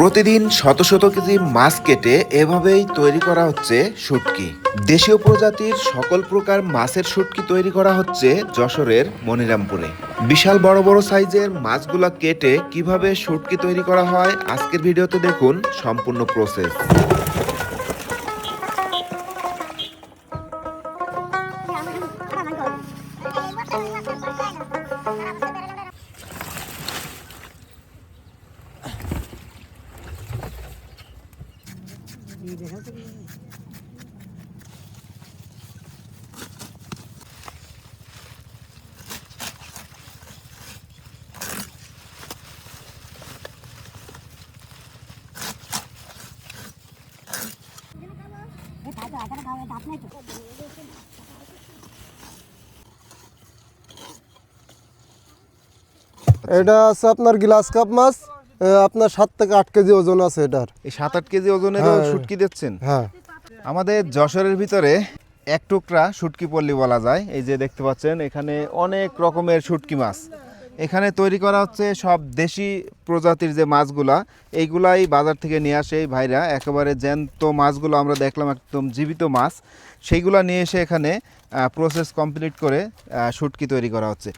প্রতিদিন শত শত কেজি মাছ কেটে এভাবেই তৈরি করা হচ্ছে শুটকি। দেশীয় প্রজাতির সকল প্রকার মাছের শুটকি তৈরি করা হচ্ছে যশোরের মনিরামপুরে। বিশাল বড় বড় সাইজের মাছগুলা কেটে কীভাবে শুটকি তৈরি করা হয় আজকের ভিডিওতে দেখুন সম্পূর্ণ প্রসেস। এটা আছে আপনার গ্লাস কাপ মাছ এ, আপনার সাত থেকে আট কেজি ওজন আছে এটার। এই সাত আট কেজি ওজনের হ্যাঁ। শুটকি দিচ্ছেন? হ্যাঁ। আমাদের যশোরের ভিতরে এক টুকরা শুটকি পল্লী বলা যায়। এই যে দেখতে পাচ্ছেন এখানে অনেক রকমের শুটকি মাছ। এখানে তৈরি করা হচ্ছে সব দেশি প্রজাতির যে মাছগুলা এইগুলাই বাজার থেকে নিয়ে আসে এই ভাইরা। একেবারে জ্যান্ত মাছগুলো আমরা দেখলাম একদম জীবিত মাছ। সেইগুলা নিয়ে এসে এখানে প্রসেস কমপ্লিট করে শুটকি তৈরি করা হচ্ছে।